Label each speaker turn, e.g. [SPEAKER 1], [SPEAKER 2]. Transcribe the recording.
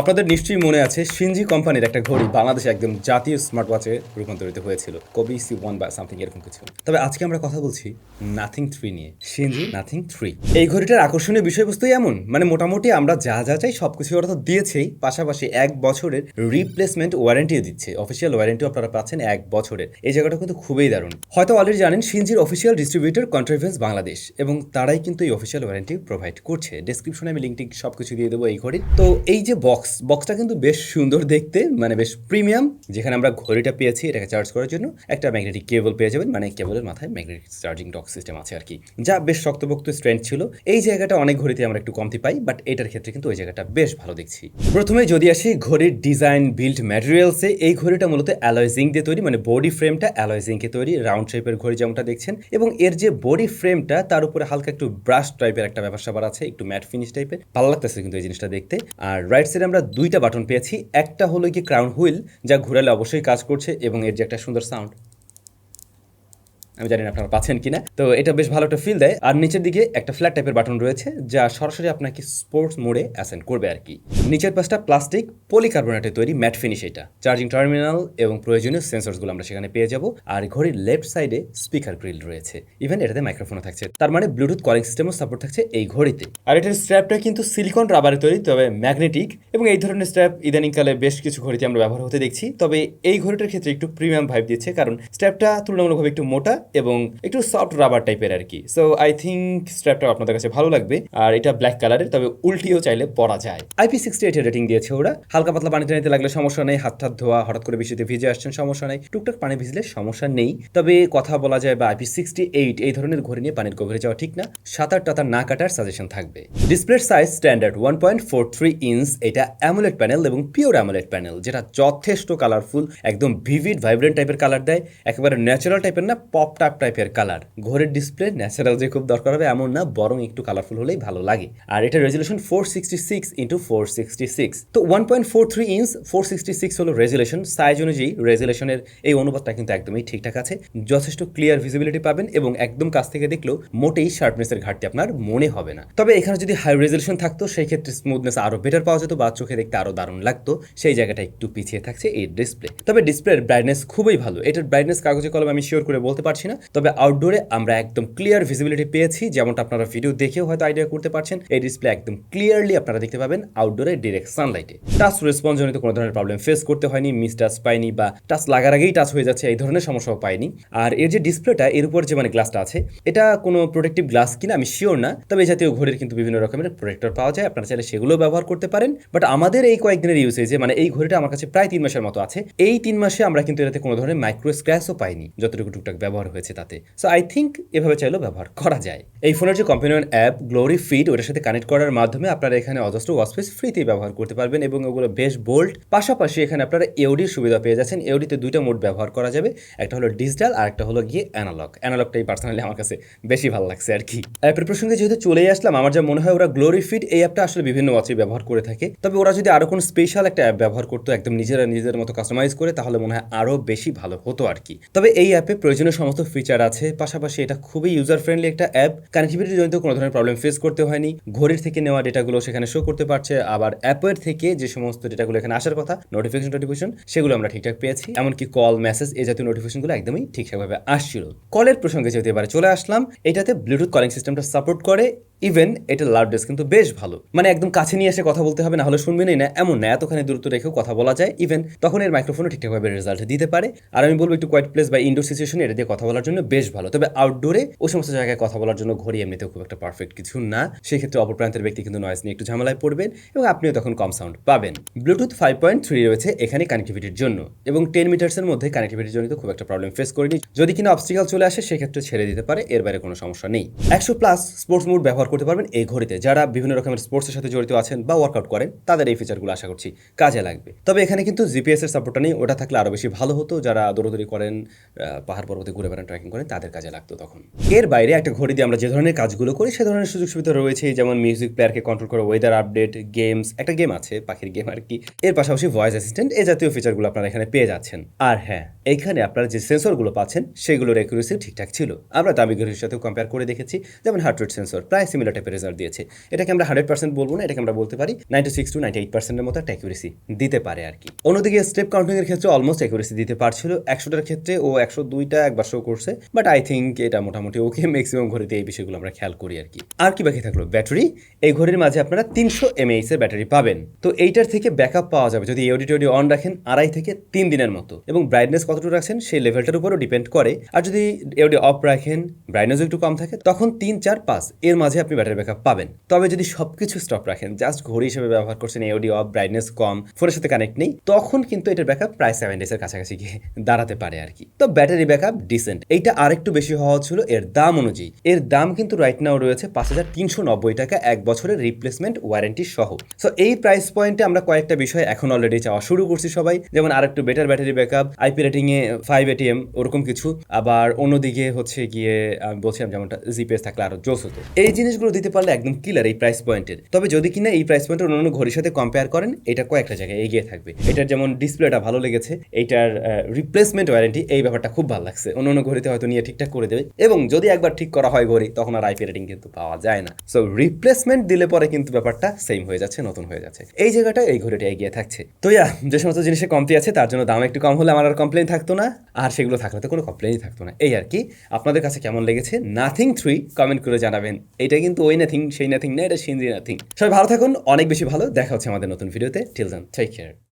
[SPEAKER 1] আপনাদের নিশ্চয়ই মনে আছে সিনজি কোম্পানির একটা ঘড়ি বাংলাদেশে একদম জাতীয় স্মার্ট ওয়াচে রূপান্তরিত হয়েছিল। কবি সি ওয়ান বা সামথিং এরকম কিছু। তবে আজকে আমরা কথা বলছি নাথিং থ্রি নিয়ে। সিনজি নাথিং থ্রি এই ঘড়িটার আকর্ষণীয় বিষয়বস্তুই এমন মানে মোটামুটি আমরা যা যা চাই সব কিছু ওরা তো দিয়েছেই, পাশাপাশি এক বছরের রিপ্লেসমেন্ট ওয়ারেন্টিও দিচ্ছে। অফিসিয়াল ওয়ারেন্টিও আপনারা পাচ্ছেন এক বছরের। এই জায়গাটা কিন্তু খুবই দারুণ। হয়তো অলরেডি জানেন সিনজির অফিসিয়াল ডিস্ট্রিবিউটর কন্ট্রিভেন্স বাংলাদেশ এবং তারাই কিন্তু এই অফিসিয়াল ওয়ারেন্টি প্রোভাইড করছে। ডেসক্রিপশনে আমি লিঙ্কটি সব কিছু দিয়ে দেবো এই ঘড়ির। তো এই যে বক্স বক্সটা কিন্তু বেশ সুন্দর দেখতে মানে বেশ প্রিমিয়াম, যেখানে আমরা ঘড়িটা পেয়েছি, এটাকে চার্জ করার জন্য। একটা ম্যাগনেটিক কেবল পেয়ে যাবেন মানে কেবলের মাথায় ম্যাগনেটিক চার্জিং ডক সিস্টেম আছে আর কি। যা বেশ শক্তপোক্ত স্ট্রেন্থ ছিল। এই জায়গাটা অনেক ঘড়িতে আমরা একটু কমতি পাই বাট এটার ক্ষেত্রে কিন্তু ওই জায়গাটা বেশ ভালো দেখছি। প্রথমে যদি আসি ঘড়ির ডিজাইন বিল্ড ম্যাটেরিয়ালসে এই ঘড়িটা মূলত অ্যালয় জিঙ্ক দিয়ে তৈরি মানে বডি ফ্রেমটা অ্যালয় জিঙ্কে তৈরি রাউন্ড শেপের ঘড়ি যেমনটা দেখছেন, এবং এর যে বডি ফ্রেমটা তার উপরে হালকা একটু ব্রাশ টাইপের একটা ব্যাপার স্যাপার আছে, একটু ম্যাট ফিনিশ টাইপের ভালো লাগতেছে কিন্তু এই জিনিসটা দেখতে। আর রাইট সাইডে আমরা দুইটা বাটন পেয়েছি। একটা হলো কি ক্রাউন হুইল যা ঘুরালে অবশ্যই কাজ করছে এবং এর যে একটা সুন্দর সাউন্ড আমি জানি না আপনারা পাচ্ছেন কিনা। তো এটা বেশ ভালো একটা ফিল দেয়। আর নিচের দিকে একটা ফ্ল্যাট টাইপের বাটন রয়েছে, যা সরাসরি আপনাকে স্পোর্টস মোডে অ্যাসেন্ড করবে আর কি। নিচের পাশটা প্লাস্টিক পলিকার্বনেটের তৈরি ম্যাট ফিনিশ এটা। চার্জিং টার্মিনাল এবং প্রয়োজনীয় সেন্সরসগুলো আমরা সেখানে পেয়ে যাব। আর ঘড়ির লেফট সাইডে স্পিকার গ্রিল রয়েছে। ইভেন এটাতে মাইক্রোফোনও থাকছে। তার মানে ব্লুটুথ কলিং সিস্টেমও সাপোর্ট থাকছে এই ঘড়িতে। আর এটার স্ট্র্যাপটা কিন্তু সিলিকন রাবারে তৈরি, তবে ম্যাগনেটিক এবং এই ধরনের স্ট্র্যাপ ইদানিংকালে বেশ কিছু ঘড়িতে আমরা ব্যবহার হতে দেখছি। তবে এই ঘড়িটার ক্ষেত্রে একটু প্রিমিয়াম ভাইব দিচ্ছে, কারণ স্ট্র্যাপটা তুলনামূলকভাবে একটু মোটা এবং একটু সফট রাবার টাইপের আর কি সো আই থিঙ্ক স্ট্র্যাপটা আপনাদের কাছে ভালো লাগবে। আর এটা ব্ল্যাক কালারের তবে উল্টিও চাইলে পরা যায়। আইপি সিক্সটি এইটের রেটিং দিয়েছে ওরা। হালকা পাতলা পানিতে নিতে লাগলে সমস্যা নেই। হাত হাত ধোয়া, হঠাৎ করে বৃষ্টিতে ভিজে আসছেন, সমস্যা নেই। টুকটাক পানি ভিজলে সমস্যা নেই। তবে কথা বলা যায় বা আইপি সিক্সটি এইট এই ধরনের ঘড়ি নিয়ে পানির গভীরে যাওয়া ঠিক না। সাঁতার টাতার না কাটার সাজেশন থাকবে। ডিসপ্লের size standard one point four three inch এটা অ্যামোলেট প্যানেল এবং পিওর অ্যামোলেট প্যানেল যেটা যথেষ্ট কালারফুল একদম ভিভিড ভাইব্রেন্ট টাইপের কালার দেয়। একেবারে ন্যাচারাল টাইপের না পপ টাপ টাইপের কালার ঘরের ডিসপ্লে ন্যাচারাল যে খুব দরকার হবে, এমন না, বরং একটু কালারফুল হলেই ভালো লাগে। আর এটা resolution four sixty six into four sixty six তো one point four three inch four sixty six হলো রেজুলেশন সাইজ অনুযায়ী রেজুলেশনের এই অনুপাতটা কিন্তু একদমই ঠিকঠাক আছে। যথেষ্ট ক্লিয়ার ভিজিবিলিটি পাবেন এবং একদম কাছ থেকে দেখলেও মোটেই শার্পনেসের ঘাটতি আপনার মনে হবে না। তবে এখানে যদি হাই রেজুলেশন থাকতো, সেই ক্ষেত্রে স্মুথনেস আরও বেটার পাওয়া যেত বা চোখে দেখতে আরও দারুণ লাগতো। সেই জায়গাটা একটু পিছিয়ে থাকছে এই ডিসপ্লে তবে ডিসপ্লের ব্রাইটনেস খুবই ভালো। এটার ব্রাইটনেস কাগজে কলম আমি শিওর করে বলতে পারছি না। তবে আউটডোরে আমরা একদম ক্লিয়ার ভিজিবিলিটি পেয়েছি, যেমনটা আপনারা ভিডিও দেখেও হয়তো আইডিয়া করতে পারছেন। এই ডিসপ্লে একদম ক্লিয়ারলি আপনারা দেখতে পাবেন আউটডোরে ডিরেক্ট সানলাইটে টাচ রেসপন্স জনিত কোনো ধরনের প্রবলেম ফেস করতে হয়নি মিস টাচ পাইনি বা টাচ লাগার আগেই টাচ হয়ে যাচ্ছে, এই ধরনের সমস্যাও পাইনি। আর এর যে ডিসপ্লেটা এর উপর যে মানে গ্লাসটা আছে, এটা কোনো প্রোটেক্টিভ গ্লাস কিনা আমি শিওর না, তবে এই জাতীয় ঘড়ির কিন্তু বিভিন্ন রকমের প্রোটেক্টর পাওয়া যায়, আপনারা চাইলে সেগুলো ব্যবহার করতে পারেন। বাট আমাদের এই কয়েকদিনের ইউসেজে মানে এই ঘড়িটা আমার কাছে প্রায় তিন মাসের মতো আছে, এই তিন মাসে আমরা কিন্তু এটাতে কোনো ধরনের মাইক্রো স্ক্র্যাচও পাইনি, যতটুকু টুকটাক ব্যবহার হয়েছে তাতে। সো আই থিঙ্ক এভাবে চাইলেও ব্যবহার করা যায়। এই ফোনের যে কম্পিনিয়ন অ্যাপ গ্লোরি ফিট ওটার সাথে কানেক্ট করার মাধ্যমে আপনারা এখানে অজস্র ওয়াসপেস ফ্রিতে ব্যবহার করতে পারবেন এবং ওগুলো বেশ বোল্ড পাশাপাশি এখানে আপনারা এওডির সুবিধা পেয়ে যাচ্ছেন। এওডিতে দুইটা মোড ব্যবহার করা যাবে। একটা হলো ডিজিটাল আর একটা হলো গিয়ে অ্যানালগ অ্যানালগটাই পার্সোনালি আমার কাছে বেশি ভালো লাগছে আর কি। অ্যাপের প্রসঙ্গে যেহেতু চলেই আসলাম, আমার যা মনে হয় ওরা গ্লোরি ফিট এই অ্যাপটা আসলে বিভিন্ন ওয়াচে ব্যবহার করে থাকে। তবে ওরা যদি আরও কোনো স্পেশাল একটা অ্যাপ ব্যবহার করতো, একদম নিজেরা নিজেদের মতো কাস্টমাইজ করে, তাহলে মনে হয় আরও বেশি ভালো হতো আর কি। তবে এই অ্যাপে প্রয়োজনীয় সমস্ত ফিচার আছে, পাশাপাশি এটা খুবই ইউজার ফ্রেন্ডলি একটা অ্যাপ কানেক্টিভিটি জনিত কোনো ধরনের প্রবলেম ফেস করতে হয়নি। ঘড়ির থেকে নেওয়া ডেটাগুলো সেখানে শো করতে পারছে। আবার অ্যাপের থেকে যে সমস্ত ডেটাগুলো এখানে আসার কথা নোটিফিকেশন নোটিফিকেশন সেগুলো আমরা ঠিকঠাক পেয়েছি। এমনকি কল মেসেজ এই জাতীয় নোটিফিকেশনগুলো একদমই ঠিকঠাকভাবে আসছিল। কলের প্রসঙ্গে যেহেতু এবারে চলে আসলাম, এটাতে ব্লুটুথ কলিং সিস্টেমটা সাপোর্ট করে। ইভেন এটা লাউডনেস কিন্তু বেশ ভালো। মানে একদম কাছে নিয়ে এসে কথা বলতে হবে না হলে শুনবেনই না। এমন না, এতখানি দূরত্ব রেখেও কথা বলা যায়। ইভেন তখন এর মাইক্রোফোনও ঠিকঠাকভাবে রেজাল্ট দিতে পারে। আর আমি বলব একটু কোয়াইট প্লেস বা ইনডোর সিচুয়েশনে এটা দিয়ে কথা বলার জন্য বেশ ভালো। তবে আউটডোরে ওই সমস্ত জায়গায় কথা বলার জন্য ঘড়ি এমনিতেও খুব একটা পারফেক্ট কিছু না। সেই ক্ষেত্রে অপর প্রান্তের ব্যক্তি কিন্তু নয়েজ নিয়ে একটু ঝামেলায় পড়বেন এবং আপনিও তখন কম সাউন্ড পাবেন। ব্লুটুথ ফাইভ পয়েন্ট থ্রি রয়েছে এখানে কানেক্টিভিটির জন্য এবং টেন মিটার্সের মধ্যে কানেক্টিভিটির জন্য খুব একটা প্রবলেম ফেস করিনি। যদি কিনা অবস্টিকাল চলে আসে, সেক্ষেত্রে ছেড়ে দিতে পারে, এর বাইরে কোনো সমস্যা নেই। একশো প্লাস স্পোর্টস মুড ব্যবহার করতে পারবেন এই ঘড়িতে। যারা বিভিন্ন রকমের স্পোর্টসের সাথে জড়িত আছেন বা ওয়ার্কআউট করেন, তাদের এই ফিচারগুলো আশা করছি কাজে লাগবে। তবে এখানে কিন্তু জিপিএস এর সাপোর্টটা নেই, ওটা থাকলে আরও বেশি ভালো হতো। যারা দৌড়দৌড়ি করেন পাহাড় পর্বতে ঘুরে বেড়ান ট্রেকিং করেন, তাদের কাজে লাগতো তখন। এর বাইরে একটা ঘড়ি দিয়ে আমরা যে ধরনের কাজগুলো করি, সে ধরনের সুযোগ সুবিধা রয়েছে, যেমন মিউজিক প্লেয়ারকে কন্ট্রোল করে ওয়েদার আপডেট গেমস একটা গেম আছে, পাখির গেম আর কি। এর পাশাপাশি ভয়েস অ্যাসিস্ট্যান্ট এই জাতীয় ফিচারগুলো আপনারা এখানে পেয়ে যাচ্ছেন। আর হ্যাঁ এখানে আপনারা যে সেন্সরগুলো পাচ্ছেন, সেগুলোর অ্যাকুরেসি ঠিকঠাক ছিল। আমরা দামি ঘড়ির সাথেও কম্পেয়ার করে দেখেছি, যেমন হার্ট রেট সেন্সর প্রায় সিমিলার টাইপের রেজাল্ট দিয়েছে। এটাকে আমরা হান্ড্রেড পার্সেন্ট বলব না, এটাকে আমরা বলতে পারি ninety six to ninety eight পার্সেন্টের মতো একটা অ্যাকুরেসি দিতে পারে আর কি। অন্যদিকে স্টেপ কাউন্টিং এর ক্ষেত্রে অলমোস্ট অ্যাকুরেসি দিতে পারছিল একশোটার ক্ষেত্রে, ও একশো দুইটা একবার শো করছে বাট আই থিঙ্ক এটা মোটামুটি ওকে ম্যাক্সিমাম ঘড়িতে এই বিষয়গুলো আমরা খেয়াল করি আর কি। আর কি বাকি থাকল? ব্যাটারি এই ঘড়ির মাঝে আপনারা তিনশো এমএইচ এর ব্যাটারি পাবেন। তো এইটার থেকে ব্যাকআপ পাওয়া যাবে, যদি এওডি টোডি অন রাখেন আড়াই থেকে তিন দিনের মতো। এবং ব্রাইটনেস কতটুকু রাখছেন সেই লেভেলটার উপরও ডিপেন্ড করে। আর যদি এডি অফ রাখেন ব্রাইটনেস একটু কম থাকে, তখন তিন, চার, পাঁচ, এর মাঝে আপনি ব্যাটারি ব্যাকআপ পাবেন। তবে যদি সবকিছু স্টপ রাখেন জাস্ট ঘড়ি হিসেবে ব্যবহার করছেন এওডি অফ ব্রাইটনেস কম ফোনের সাথে কানেক্ট নেই, তখন কিন্তু এটার ব্যাকআপ প্রায় সেভেন ডেজের কাছাকাছি গিয়ে দাঁড়াতে পারে আর কি। তো ব্যাটারি ব্যাকআপ ডিসেন্ট এইটা আরেকটু বেশি হওয়া ছিল এর দাম অনুযায়ী। এর দাম কিন্তু রাইট নাও রয়েছে পাঁচ হাজার তিনশো নব্বই টাকা এক বছরের রিপ্লেসমেন্ট ওয়ারেন্টি সহ। সো এই প্রাইস পয়েন্টে আমরা কয়েকটা বিষয় এখন অলরেডি চাওয়া শুরু করছি সবাই। যেমন আরেকটু better battery backup IP rating এ ফাইভ এটিএম ওরকম কিছু। আবার অন্যদিকে হচ্ছে গিয়ে, আমি বলছিলাম যেমনটা জিপিএস থাকলে আরও জোস হতো। এই জিনিসগুলো দিতে পারলে একদম কিলার এই প্রাইস পয়েন্টের তবে যদি কিনা এই প্রাইস পয়েন্টের অন্যান্য ঘড়ির সাথে কম্পেয়ার করেন, এটা কয়েকটা জায়গায় এগিয়ে থাকবে। এটার যেমন ডিসপ্লেটা ভালো লেগেছে এইটার রিপ্লেসমেন্ট ওয়ারেন্টি এই ব্যাপারটা খুব ভালো লাগছে। অন্য অন্য ঘড়িতে হয়তো নিয়ে ঠিকঠাক করে দেবে। এবং যদি একবার ঠিক করা হয় ঘড়ি, তখন আর আইপি রেটিং কিন্তু পাওয়া যায় না। সো রিপ্লেসমেন্ট দিলে পরে কিন্তু ব্যাপারটা সেম হয়ে যাচ্ছে, নতুন হয়ে যাচ্ছে। এই জায়গাটা এই ঘড়িটা এগিয়ে থাকছে। তো ইয়া, যে সমস্ত জিনিসের কমতি আছে, তার জন্য দাম একটু কম হলে আমার আর কমপ্লেন থাকতো না। আর সেগুলো থাকলে তো কোনো কমপ্লেনই থাকতো না। এই আর কি, আপনাদের কাছে কেমন লেগেছে? নাথিং থ্রি কমেন্ট করে জানাবেন। এটা কিন্তু ওই নাথিং সেই নাথিং না, এটা সিনজি নাথিং সবাই ভালো থাকুন, অনেক বেশি ভালো। দেখা হচ্ছে আমাদের নতুন ভিডিওতে। Till then take care